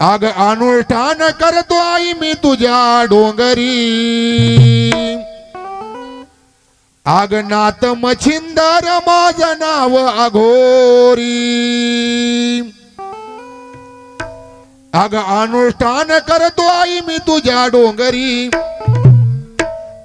आग अनुष्ठान करतो आई मी तुझ्या डोंगरी. आग नात मछिंदर माझ नाव अघोरी. आग अनुष्ठान करतो आई मी तुझ्या डोंगरी.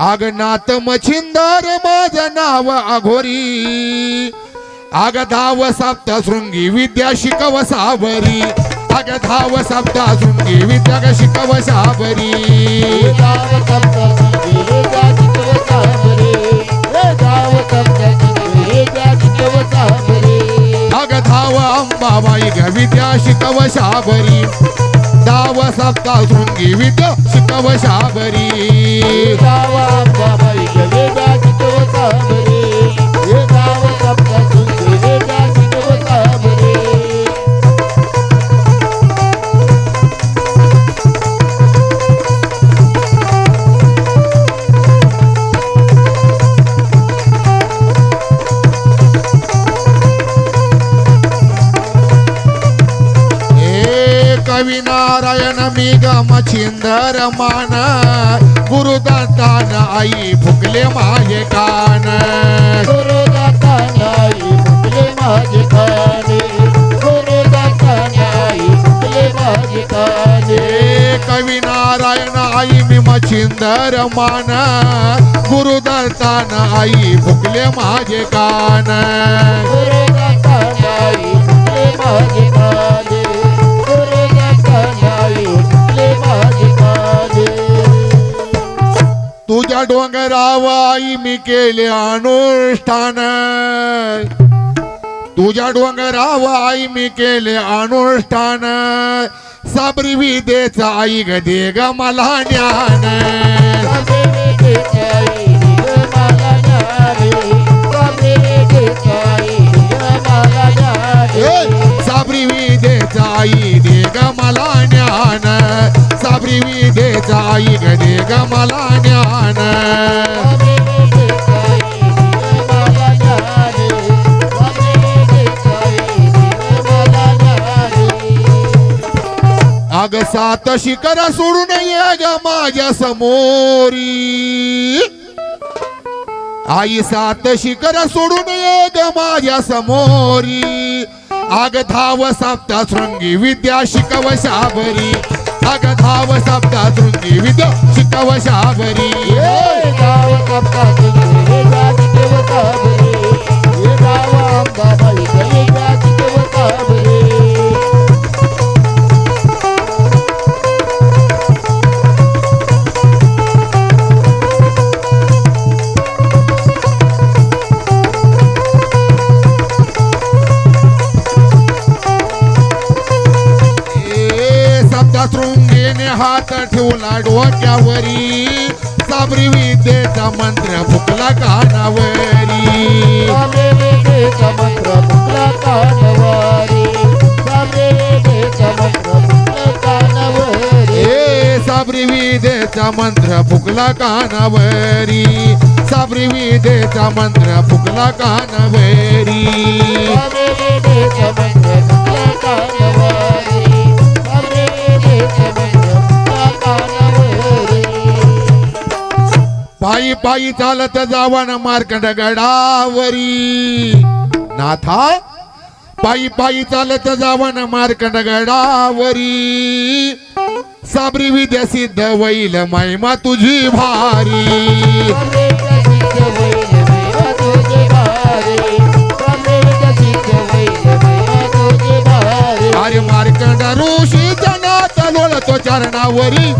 आग नात मछिंदर माझं नाव अघोरी. आग धाव सप्त शृंगी विद्या शिकव सावरी. अग धाव सप्त शृंगी विद्या शिकव साबरी अग धाव अंबाबाई ग त्या शिकव साबरी धाव सप्ता शृंगी त्या शिकव साबरी धाव अंबाबाई वेदा शिकव साबरी हे कवी नारायण मी ग मच्छिंदर मान। गुरुदत्तान आई फुकले माझे कान। गुरुदाता न्यायी फुकले माझे काने। गुरुदाता न्यायी फुकले माझे काने। हे कवी नारायण आई मी मच्छिंदर मान। गुरुदत्तान आई फुकले माझे कान। तुझ्या डोंगराव आई मी केले अनुष्ठान. तुझ्या डोंगराव आई मी केले अनुष्ठान. साबरी विदेचा आई ग दे ग मला ज्ञान. साबरी विदेचा आई दे ग मला ज्ञान. साबरी विदेचा आई ग दे ग मला ज्ञान. सात शिखर सोडून ये ग माझ्या समोरी. आई सात शिखर सोडून ये ग माझ्या समोरी. आग धाव साप्ता शृंगी विद्या शिकव शाबरी आग धाव साप्ता शृंगी विद्या शिकव शाबरी साप्ता शृंगीने हात ठेवला डोक्यावरी साबरी विद्येचा मंत्र फुकला कानावरी. ए साबरी विदेचा मंत्र फुकला कानावरी. साबरी विदेचा मंत्र फुकला कानावरी. पायी पायी चालत जावन मार्कंड गडावरी नाथा पायी पायी चालत जावन मार्कंड गडावरी साबरी विद्या सिद्ध वैल महिमा तुझी भारी. अरे मार्कंड ऋषी जनात लोळतो चरणावरी.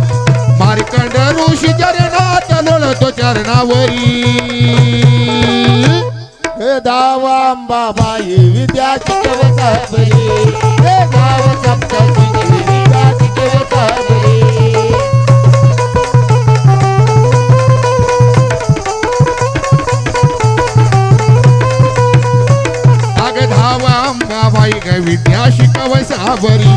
लोळतो चरणावरी दावांबाबाई विद्या शिकव साबरी हे गाव सप्तशृंगी अग धावा अंबाबाई ग विद्या शिकव साबरी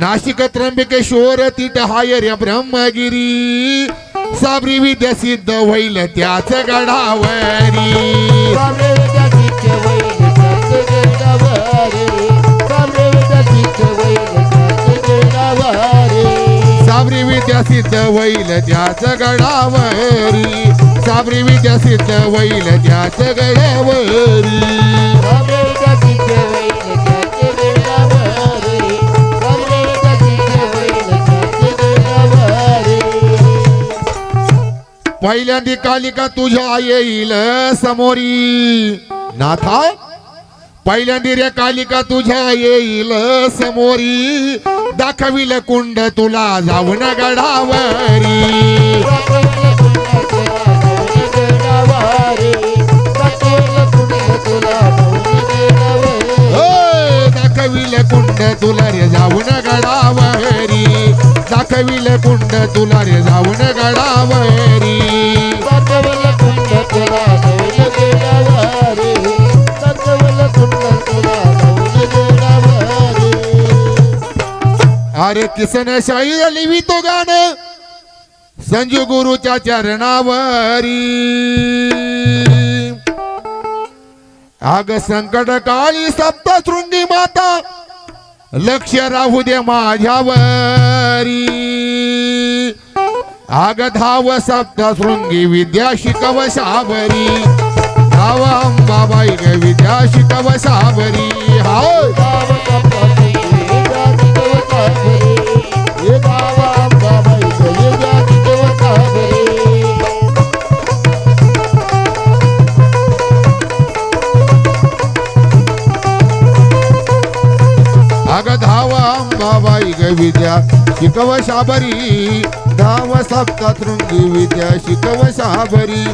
नाशिक त्र्यंबकेश्वर तिट हाय रे ब्रह्मगिरी साबरी विद्या सिद्ध होईल त्याच गडावरी. साबरी विद्या सिद्ध होईल त्याच गडावरी. साबरी विद्या सिद्ध होईल त्याच गडावरी. पहिल्यांदी कालिका तुझ्या येईल समोरी. नाथा? पहिल्यांदी रे कालिका तुझ्या येईल समोरी. दाखविल कुंड तुला जाऊन गडावरी. तुला दाखविल कुंड तुला रे जाऊन गडावरी. दाखविल कुंड तुला रे जाऊन गडावरी. अरे किसन शाही लिहितो गाणं संजू गुरुच्या चरणावरी आग संकट काळी सप्तशृंगी माता लक्ष राहू दे माझ्यावरी। आग धाव सप्तशृंगी विद्या शिकव साबरी धाव अंबाबाई ग विद्या शिकव साबरी हा विद्या शिकव शाबरी धाव सप्तशृंगी विद्या शिकव शाबरी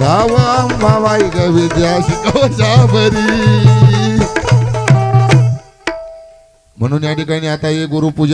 धावा अंबाबाई ग विद्या शिकव शाबरी म्हणून या ठिकाणी आता हे गुरुपूजा